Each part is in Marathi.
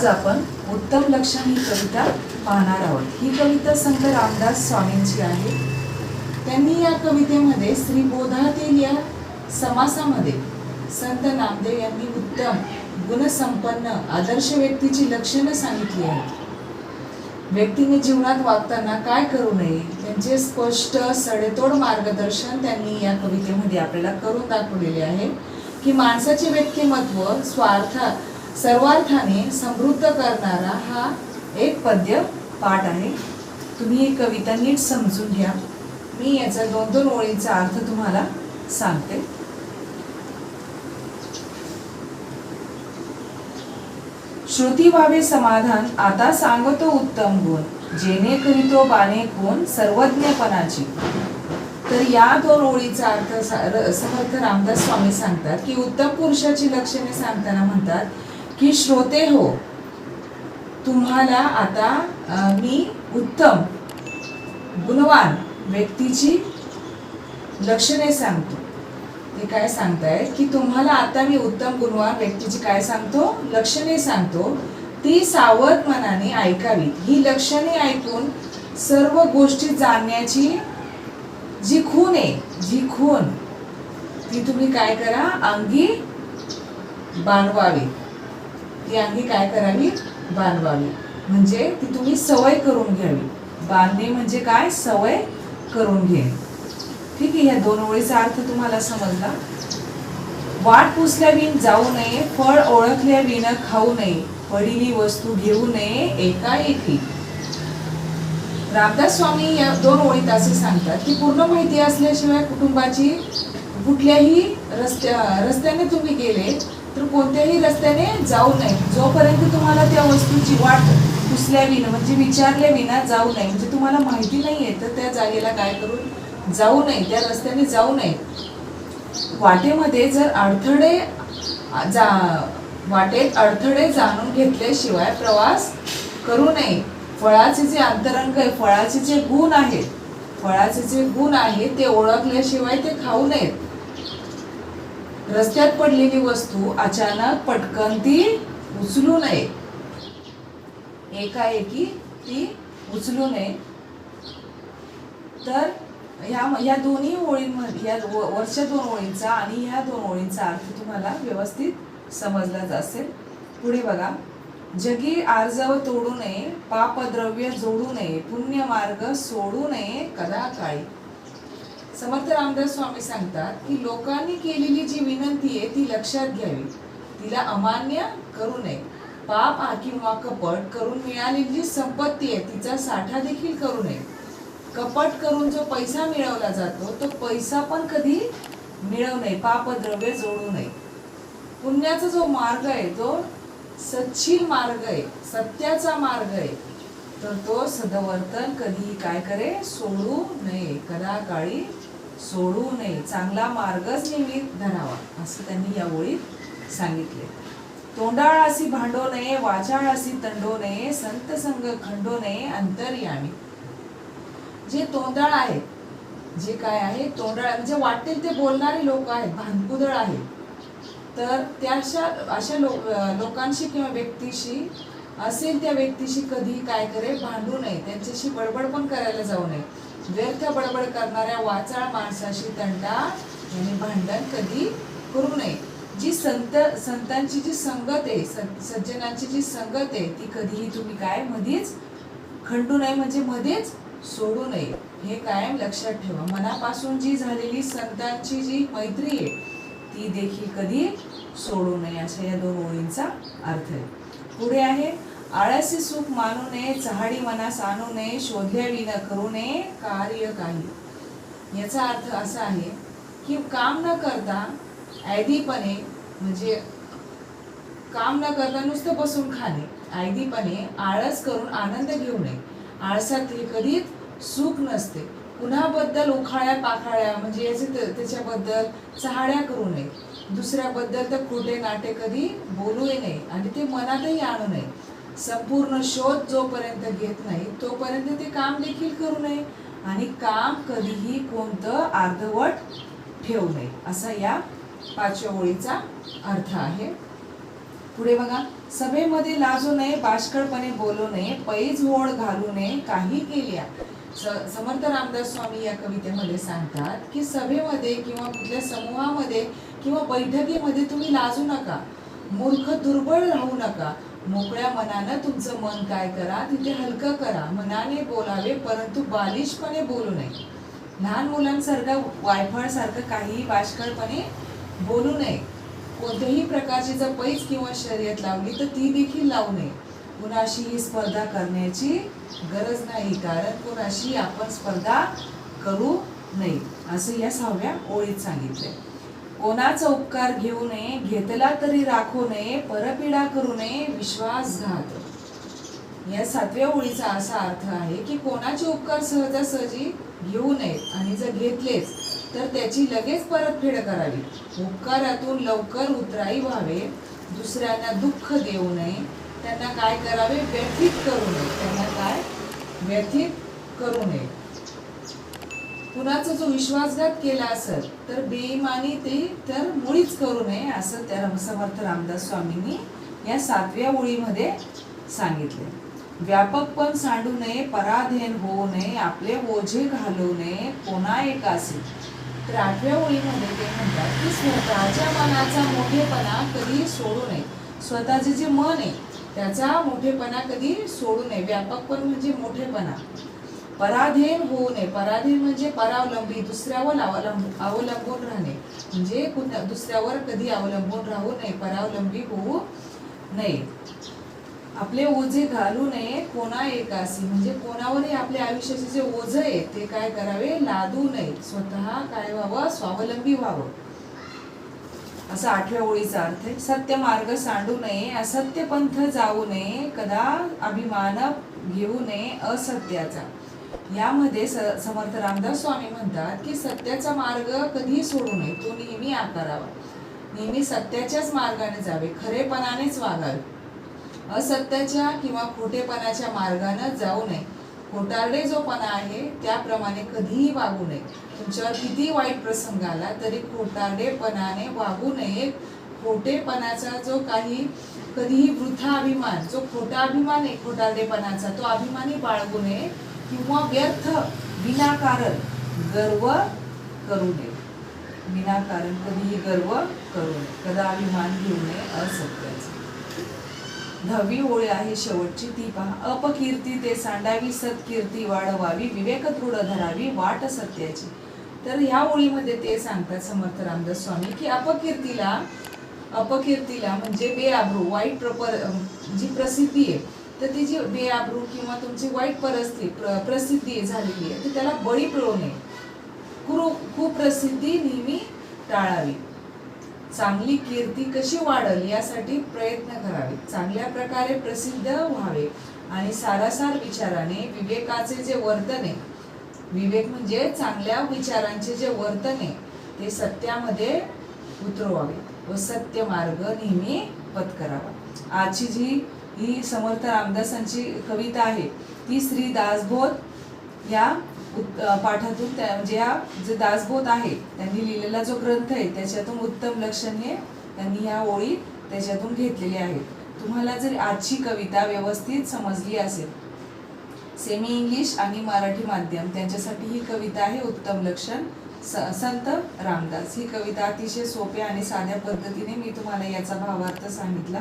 आज आपण उत्तम लक्षण ही कविता पाहणार आहोत. ही कविता संत रामदास स्वामींची आहे. त्यांनी या कवितेमध्ये श्री बोधातील या समासामध्ये संत नामदेव यांनी उत्तम गुणसंपन्न आदर्श व्यक्तीची लक्षणं सांगितली आहेत. व्यक्तीने जीवनात वागताना काय करू नये त्यांचे स्पष्ट सडेतोड मार्गदर्शन त्यांनी या कवितेमध्ये आपल्याला करून दाखवलेले आहे की माणसाचे व्यक्तिमत्व स्वार्थ सर्वार्थाने समृद्ध करणारा हा एक पद्य पाठ आहे. तुम्ही ही कविता नीट समजून घ्या. मी याचा दोन दोन ओळींचा अर्थ तुम्हाला सांगते. श्रुती व्हावे समाधान आता सांगतो उत्तम गुण. जेणे करीतो बाणे कोण सर्वज्ञपणाची. तर या दोन ओळीचा अर्थ समर्थ रामदास स्वामी सांगतात की उत्तम पुरुषाची लक्षणे सांगताना म्हणतात की श्रोते हो तुम्हाला आता मी उत्तम गुणवान व्यक्तीची लक्षणे सांगतो. ते काय सांगताय की तुम्हाला आता मी उत्तम गुणवान व्यक्तीची काय सांगतो? लक्षणे सांगतो. ती सावध मनाने ऐकावी. ही लक्षणे ऐकून सर्व गोष्टी जाणण्याची जी खून आहे जी खून ती तुम्ही काय करा? अंगी बांधवावी. ती आधी काय करावी? बांधवावी. म्हणजे ती तुम्ही सवय करून घ्यावी. बांधणे म्हणजे काय? सवय करून घे ठीक आहे ह्या दोन ओळीचा अर्थ तुम्हाला समजला? वाट पुसल्या विण जाऊ नये फळ ओळखल्या विण खाऊ नये पडिली वस्तू घेऊ नये एकाएकी. रामदास स्वामी या दोन ओळीत असे सांगतात की पूर्ण माहिती असल्याशिवाय कुटुंबाची कुठल्याही रस्त्या रस्त्याने तुम्ही गेले कोणत्याही रस्त्याने जाऊ नये. जोपर्यंत तुम्हाला त्या वस्तूची वाट पुसल्याविना म्हणजे विचारल्या विना जाऊ नये म्हणजे तुम्हाला माहिती नाही आहे तर त्या जागेला काय करून जाऊ नये त्या रस्त्याने जाऊ नये. वाटेमध्ये जर अडथळे जा वाटेत अडथळे जाणून घेतल्याशिवाय प्रवास करू नये. फळाचे जे अंतरंग आहे फळाचे जे गुण आहेत फळाचे जे गुण आहेत ते ओळखल्याशिवाय ते खाऊ नयेत. रस्त्यात पडलेली वस्तू अचानक पटकन ती उचलू नये. एकाएकी ती उचलू नये. तर ह्या ह्या दोन्ही ओळींमध्ये या व- वरच्या दोन ओळींचा आणि ह्या दोन ओळींचा अर्थ तुम्हाला व्यवस्थित समजलाच असेल पुढे बघा. जगी आर्जव तोडू नये पापद्रव्य जोडू नये पुण्य मार्ग सोडू नये कदा काळी समर्थ रामदास स्वामी सांगतात की लोकांनी केलेली जी विनंती आहे ती लक्षात घ्यावी. तिला अमान्य करू नये. पाप किंवा कपट करून मिळालेली जी संपत्ती आहे तिचा साठा देखील करू नये. कपट करून जो पैसा मिळवला जातो तो पैसा पण कधी मिळवू नये. पापद्रव्य जोडू नये. पुण्याचा जो मार्ग आहे तो सच्छील मार्ग आहे सत्याचा मार्ग आहे. तर तो सदवर्तन कधीही काय करे सोडू नये. कदा काळी सोडू नये. चांगला मार्गच नेहमी धरावा असं त्यांनी या ओळीत सांगितले. तोंडाळ असी भांडो नये वाचाळ असी तंडो नये संत संग खंडो नये अंतरयामी. जे तोंडाळ आहेत जे काय आहे तोंडाळ म्हणजे वाटेल ते बोलणारे लोक आहेत भानकुदळ आहेत. तर त्याशा अशा लो लोकांशी किंवा व्यक्तीशी असेल त्या व्यक्तीशी कधी काय करे भांडू नये. त्यांच्याशी बडबड पण करायला जाऊ नये. व्यर्थ बडबड करणाऱ्या वाचाळ माणसाशी तंटा यांनी भांडण कधी करू नये. जी संत संतांची जी संगत आहे सज्जनांची जी संगत आहे ती कधीही तुम्ही काय मध्येच खंडू नये म्हणजे मध्येच सोडू नये. हे कायम लक्षात ठेवा. मनापासून जी झालेली संतांची जी मैत्री आहे ती देखील कधी सोडू नये अशा या दोन ओळींचा अर्थ आहे. पुढे आहे आळसी सुख मानू नये चहाडी मनास आणू नये शोधले विना करू नये कार्य काही. याचा अर्थ असा आहे की काम न करता ऐदीपणे म्हणजे काम न करता नुसतं बसून खाणे ऐदीपणे आळस करून आनंद घेऊ नये. आळसात कधीच सुख नसते. कुणाबद्दल उखाळ्या पाखाळ्या म्हणजे याचे त्याच्याबद्दल चहाड्या करू नये. दुसऱ्याबद्दल तर खोटे नाटे कधी बोलूही नये आणि ते मनातही आणू नये. संपूर्ण शोध जोपर्यंत घेत नाही तोपर्यंत ते काम देखील करू नये आणि काम कधीही कोणतं अर्धवट ठेवू नये असा या पाचव्या ओळीचा अर्थ आहे. पुढे बघा सभेमध्ये लाजू नये बाष्कळपणे बोलू नये पैज होड घालू नये काही केल्या. समर्थ रामदास स्वामी या कवितेमध्ये सांगतात की सभेमध्ये किंवा कुठल्या समूहामध्ये किंवा बैठकीमध्ये तुम्ही लाजू नका मूर्ख दुर्बळ राहू नका मोकळ्या मनानं तुमचं मन काय करा तिथे हलकं करा. मनाने बोलावे परंतु बालिशपणे बोलू नये. लहान मुलांसारखं वायफळसारखं काहीही काही बाष्कळपणे बोलू नये. कोणत्याही प्रकारची जर पैज किंवा शर्यत लावली तर ती देखील लावू नये. कुणाशी ही स्पर्धा करण्याची गरज नाही कारण कुणाशी आपण स्पर्धा करू नये. असं या सहाव्या ओळीत सांगितलंय. कोणाचा उपकार घेऊ नये घेतला तरी राखू नये परपीडा करू नये विश्वासघात. या सातव्या ओळीचा असा अर्थ आहे की कोणाचे उपकार सहजासहजी घेऊ नयेत आणि जर घेतलेच तर त्याची लगेच परतफेड करावी. उपकारातून लवकर उतराई व्हावे दुसऱ्यांना दुःख देऊ नये त्यांना काय करावे? व्यथित करू नये. त्यांना काय? व्यथित करू नये. कुणाचा जो विश्वासघात केला असेल तर बेईमानी ते तर मुळीच करू नये असं त्या समर्थ रामदास स्वामींनी या सातव्या ओळीमध्ये सांगितले. व्यापकपण सांडू नये पराधीन होऊ नये आपले ओझे घालू नये कोणा एकासी तर आठव्या ओळीमध्ये ते म्हणतात की स्वतःच्या मनाचा मोठेपणा कधी सोडू नये. स्वतःचे जे मन आहे त्याचा मोठेपणा कधी सोडू नये. व्यापकपण म्हणजे मोठेपणा. पराधीन होऊ नये. पराधीन म्हणजे परावलंबी दुसऱ्यावर अवलंब अवलंबून राहणे. म्हणजे कुणा- दुसऱ्यावर कधी अवलंबून राहू नये परावलंबी होऊ नये. आपले ओझे घालू नये कोणा एकासी म्हणजे कोणावरही आपल्या आयुष्याचे जे ओझ आहे ते काय करावे? लादू नये. स्वतः काय व्हावं? स्वावलंबी व्हावं. असा आठव्या ओळीचा अर्थ आहे. सत्य मार्ग सांडू नये असत्य पंथ जाऊ नये कदा अभिमान घेऊ नये असत्याचा. यामध्ये समर्थ रामदास स्वामी म्हणतात की सत्याचा मार्ग कधीही सोडू नये तो नेहमी आकारावा नेहमी सत्याच्याच मार्गाने जावे खरेपणानेच वागावे. असत्याच्या किंवा खोटेपणाच्या मार्गाने जाऊ नये. खोटारडे जो पणा आहे त्याप्रमाणे कधीही वागू नये. तुमच्यावर किती वाईट प्रसंग आला तरी खोटारडेपणाने वागू नये. खोटेपणाचा जो काही कधीही वृथा अभिमान जो खोटा अभिमान आहे खोटारडेपणाचा तो अभिमानी बाळगू नये. किंवा व्यर्थ विनाकारण गर्व करू नये. विनाकारण कधीही गर्व करू नये. कदा अभिमान घेऊ नये असत्याचा. दहावी ओळी आहे शेवटची ती पहा. अपकीर्ती ते सांडावी सत्कीर्ती वाढवावी विवेक दृढ धरावी वाट सत्याची. तर ह्या ओळीमध्ये ते सांगतात समर्थ रामदास स्वामी की अपकीर्तीला अपकीर्तीला म्हणजे बेआब्रू वाईट प्रपर जी प्रसिद्धी आहे तर ती जी बेआब्रू किंवा तुमची वाईट परिस्थिती प्र प्रसिद्धी झालेली आहे तर त्याला बळी पडू नये कुरु कुप्रसिद्धी नेहमी टाळावी. चांगली कीर्ती कशी वाढल यासाठी प्रयत्न करावे. चांगल्या प्रकारे प्रसिद्ध व्हावे आणि सारासार विचाराने विवेकाचे जे वर्तन आहे विवेक म्हणजे चांगल्या विचारांचे जे वर्तन आहे ते सत्यामध्ये उतरवावे व सत्य मार्ग नेहमी पत्करावा. आजची जी ही समर्थ रामदासांची कविता आहे. ती श्री दासबोध या पाठातून त्या म्हणजे या जे दासबोध आहे त्यांनी लिहिलेला जो ग्रंथ आहे त्याच्यातून उत्तम लक्षण हे त्यांनी ह्या ओळी त्याच्यातून घेतलेली आहेत. तुम्हाला जर आजची कविता व्यवस्थित समजली असेल सेमी इंग्लिश आणि मराठी माध्यम त्यांच्यासाठी ही कविता आहे उत्तम लक्षण स- संत रामदास. ही कविता अतिशय सोप्या आणि साध्या पद्धतीने मी तुम्हाला याचा भावार्थ सांगितला.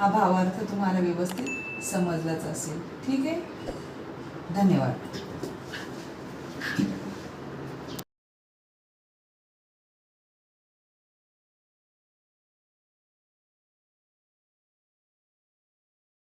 हा भावार्थ तुम्हाला व्यवस्थित समजलाच असेल. ठीक आहे? धन्यवाद.